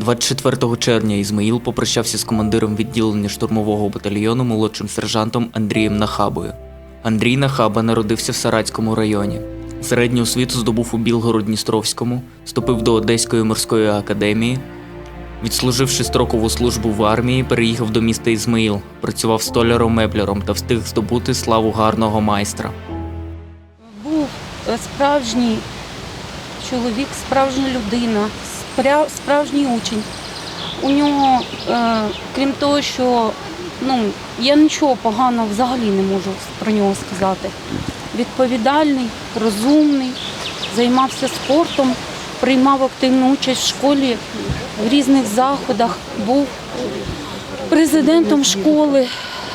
24 червня Ізмаїл попрощався з командиром відділення штурмового батальйону молодшим сержантом Андрієм Нахабою. Андрій Нахаба народився в Саратському районі. Середню освіту здобув у Білгород-Дністровському, вступив до Одеської морської академії. Відслуживши строкову службу в армії, переїхав до міста Ізмаїл, працював столяром-мебляром та встиг здобути славу гарного майстра. Був е, справжній чоловік, справжня людина, справжній учень. У нього, е, крім того, що ну, я нічого поганого взагалі не можу про нього сказати. Відповідальний, розумний, займався спортом, приймав активну участь в школі в різних заходах, був президентом школи,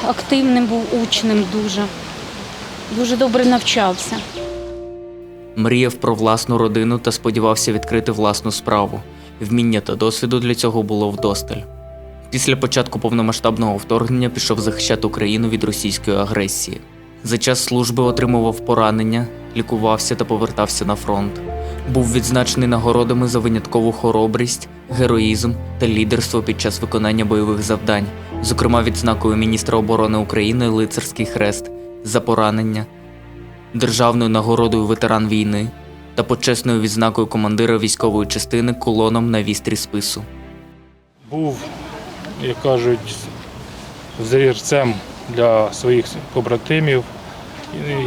активним був учнем дуже. Дуже добре навчався. Мріяв про власну родину та сподівався відкрити власну справу. Вміння та досвіду для цього було вдосталь. Після початку повномасштабного вторгнення пішов захищати Україну від російської агресії. За час служби отримував поранення, лікувався та повертався на фронт. Був відзначений нагородами за виняткову хоробрість, героїзм та лідерство під час виконання бойових завдань, зокрема відзнакою міністра оборони України Лицарський хрест за поранення, державною нагородою ветеран війни та почесною відзнакою командира військової частини кулоном на вістрі спису. був, як кажуть, зрірцем для своїх побратимів.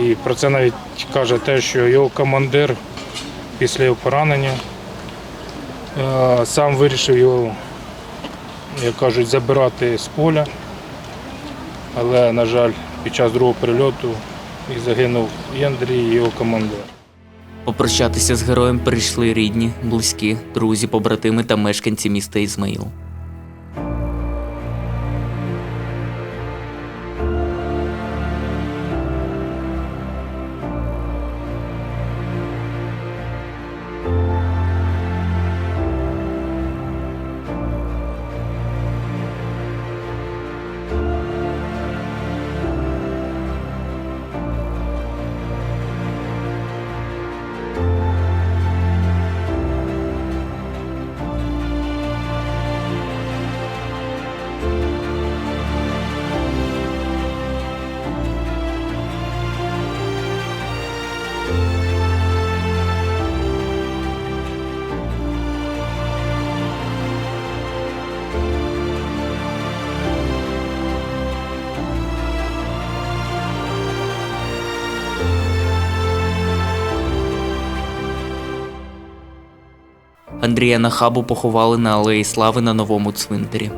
І про це навіть каже те, що його командир після його поранення е, сам вирішив його, як кажуть, забирати з поля. Але, на жаль, під час другого прильоту і загинув і Андрій, і його командир. Попрощатися з героєм прийшли рідні, близькі, друзі, побратими та мешканці міста Ізмаїл. Андрія Нахабу поховали на Алеї Слави на новому цвинтарі.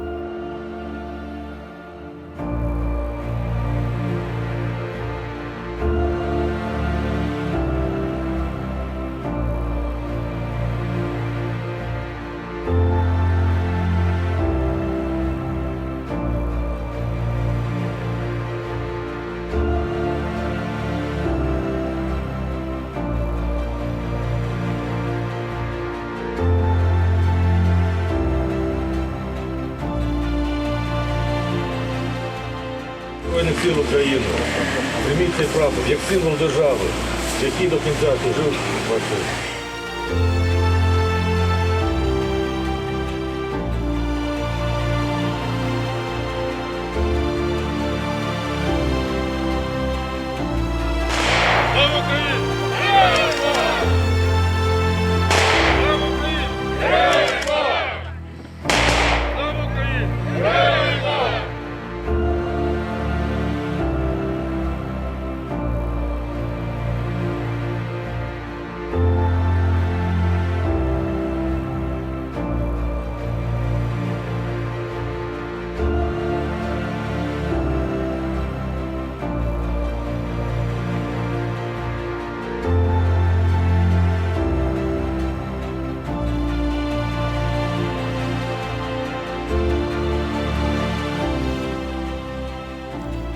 Збройних сил України. Прийміть цей прапор як символ держави, який до кінця служив вашій.